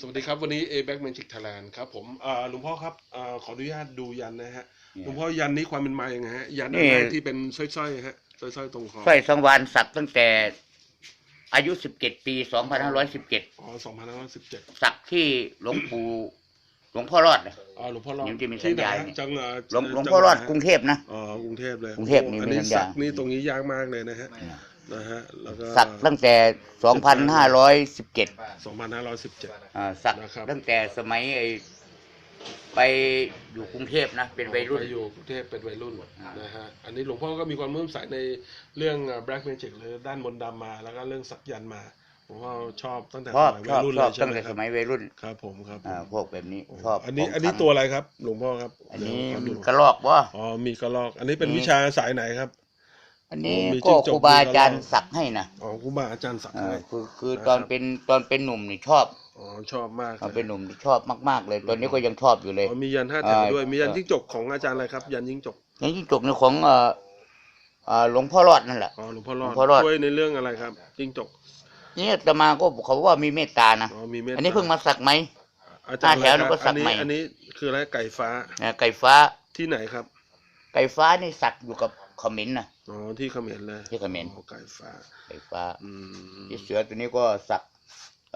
สวัสดีครับวันนี้ A Back Magic Thailand ครับผมอ่าหลวงพ่อครับอ่าขออนุญาตดูยันนะฮะหลวงพ่อยันนี้ความเป็นมาอย่างไงฮะยันนี่อะไรที่เป็นสร้อยๆฮะสร้อยๆตรงคอสร้อยสังวานสักตั้งแต่อายุสิบเจ็ดปีสองพันห้าร้อยสิบเจ็ดอ๋อสองพันห้าร้อยสิบเจ็ดสักที่หลวงปู่หลวงพ่อรอดนะอ๋อหลวงพ่อรอดยังจะมีที่ไหนสัญญาณฮะเนี่ยจังอ่าหลวงหลวงจัพ่อรอดไหนกรุงเทพนะอ๋อกรุงเทพเลยกรุงเทพนี่อันมีนี้สัญญาสักนี่ตรงนี้ยากมากเลยนะฮะ นะฮะแล้วก็สักตั้งแต่สองพันห้าร้อยสิบเจ็ดสองพันห้าร้อยสิบเจ็ดสักนะครับ ตั้งแต่สมัยไอ้ไปอยู่กรุงเทพนะ เป็นวัยรุ่น ไปอยู่กรุงเทพเป็นวัยรุ่นนะฮะอันนี้หลวงพ่อก็มีความเมื่อมใสในเรื่องอ่า black magic หรือด้านมนต์ดำมา แล้วก็เรื่องสักยันต์มาหลวงพ่อชอบตั้งแต่ชอบสมัยชวัอยบรุ่นชเลอบยใช่ตั้งไหมแต่คสรับมัยวัยรุ่นครับผมครับผมอ่าพวกแบบนี้ชอบอันนี้ขงอันนี้ขลังตัวอะไรครับ หลวงพ่อครับอันนี้เดี๋ยวขอดูกระลอกวะอ๋อมีกระลอก อันนี้เป็นนี่วิชาสายไหนครับ อันนี้มีก็จิ้งจกครูบาอาจารมีย์กระรอกสักให้นะอ๋อครูบาอาจารย์สักอ่าให้คือคือนะครับตอนเป็นตอนเป็นหนุ่มนี่ชอบอ๋อชอบมากตอนเลเป็ยนหนุ่มที่ชอบมากๆ เลย ตอนนี้ก็ยังชอบอยู่เลยอ๋อมียันห้าแถวอ่าด้วยมียันเอ่อจิ้งจกของอาจารย์อะไรครับ ยันจิ้งจกอย่างที่จกในของเอ่อเอ่อหลวงพ่อรอดนั่นแหละอ๋อหลวงพ่อรอดหลวงพ่อรอดช่วยในเรื่องอะไรครับจิ้งจกนี่อาตมาก็เขาว่ามีเมตตานะอ๋อมีเมตตาอันนี้เพิ่งมาสักไหมอาจารย์ห้าแถวอะไรแล้วก็ครับสักใหม่อันนี้อันนี้คืออะไรไก่ฟ้าอ่าไก่ฟ้าที่ไหนครับ ไก่ฟ้านี่สักอยู่กับเขมิ้นนะอ๋อที่เขมรเลยที่เขมรอ๋อไก่ฟ้าไก่ฟ้าอืมที่เสือตัวนี้ก็สัก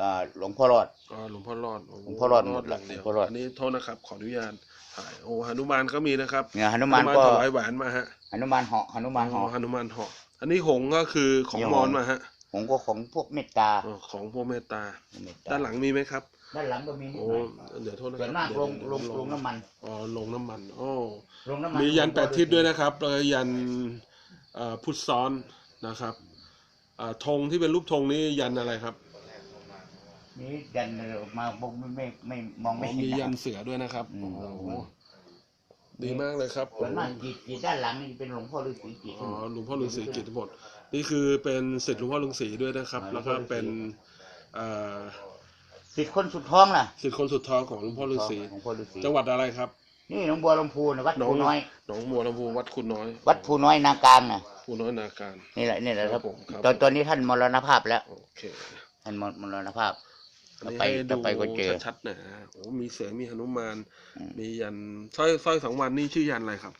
อ่าหลวงพ่อรอดอ๋อหลวงพ่อรอดโหลวงพ่อรอดหมดหละลังเดียวหลวงพ่อรอดอันนี้โทษนะครับ ขออนุญาตถ่ายโอ้หนุมานก็มีนะครับเนี่ยหนุมานก็ถวายแหวนมาฮะหนุมานเหาะหนุมานอ๋อเหาะหนุมานเหาะอันนี้หงส์ก็คือของนี่มหองนส์มาฮะ ผมก็ของพวกเมตตาอ๋อของพวกเมตตา เมตตด้านหลังมีไหมครับ ด้านหลังก็มีนิดโอ้หน่อยเดี๋ยวโทษนะคส่วรันบมากเดี๋ยวลงลงเดี๋ยวลงน้ำมันอ๋อลงน้ำมันโอ้ลงน้ำมันมียันแปดทิศด้วยนะครับแล้วก็ยันเอ่อพุทธซ้อนนะครับอ่าธงที่เป็นรูปธงนี้ยันอะไรครับนี่ยันออกมาผมไม่ไม่ไม่มองอ๋ไม่อเห็นมียันนะ เสือด้วยนะครับอืมโอ้โหดีมากเลยครับส่วนมากกีดกีดด้านหลังนี่เป็นหลวงพ่อฤาษีกีดอ๋อหลวงพ่อฤาษีกิตติบท นี่คือเป็นศิษย์หลวงพ่อฤาษีด้วยนะครับอ่าแล้วก็เป็นหลวงพ่อฤาษีเอ่อสิทธิ์คนสุดท้องล่ะศิษย์คนสุดท้องของหลวงพ่อฤาษีหลวงพ่อฤาษีจังหวัดอะไรครับ นี่หลวงบัวลำพูนะวัดหนองภูน้อย หนองบัวลำพูวัดคุณน้อยวัดภูน้อยนากลางน่ะคุณน้อยนาการ นี่แหละนี่แหละคครัรับบผมครับตอนตอนนี้ท่านมรณภาพแล้วโอเคท่านมรมรณภาพอันนี้ไปให้ต่ดูอไปก็เจอชัดๆหนะฮะโอ้มีเสือมีหนุมานอืมมียันสร้อยสร้อยสังวานนี่ชื่อยันอะไรครับ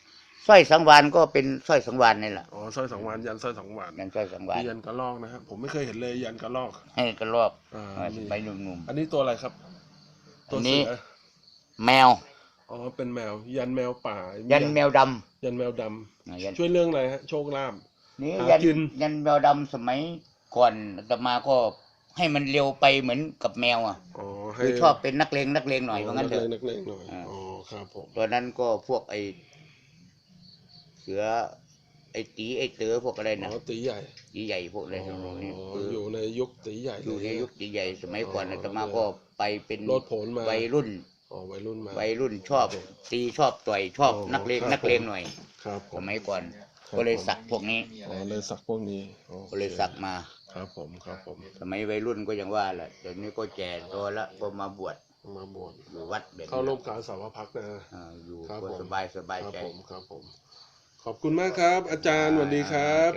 สร้อยสังวานก็เป็นสร้อยสังวานนี่แหละอ๋อสร้อยสังวานยันสร้อยสังวานยันสร้อยสังวานมียันกระลอกนะครับผมไม่เคยเห็นเลยยันกระลอกให้กระรอกอ่าเออนี่ไปหนุ่มอันนี้ตัวอะไรครับตัวอันนี้เสือๆแมว อ๋อเป็นแมว ยันแมวป่ายันแมวดยันแมวดำำอ่ายันช่วยเรื่องอะไรฮะโชคลาภ นี่หายันกิน ยันแมวดำสมัยก่อนอาตมาก็ให้มันเร็วไปเหมือนกับแมวอะอ๋อให้คือชอบเป็นนักเลงนักเลงหน่อยว่างั้นเถอะ นักเลงนักเลงหน่อยอ่า อ๋อครับผม ตอนนั้นก็พวกไอ เสือ ไอตีไอเต๋อพวกอะไรอ๋นะอตีใหญ่ตีใหญ่พวกอะไรทั้งนั้นนี่อ๋อคืออยู่ในยุคตีใหญ่อยู่ในเลยุคตีใหญ่สมัยก่อนอ๋ออาตมาก็ไปเป็นรถผลมาวัยรุ่นอ๋อวัยรุ่นมา วัยรุ่นชอบ ตีชอบต่อยชอบอ๋อนักเลงครับ นักเลงหน่อย ครับผสมมัยก่อน ครับก็เลยสักพวกนี้ อ๋อเลยสักพวกนี้โอคก็เลยสักมา ครับผมครับผมสมัยวัยรุ่นก็ยังว่าแหละเดี๋ยวนี้ก็แก่ตัวละก็มาบวชมาบวชอยู่วัดแบบนี้เข้าร่วมการสาวพักนะ อ่าอยู่ครับก็ผม สบายสบายครับใจ ผมครับผม ขอบคุณมากครับ อาจารย์สวัสดีครับ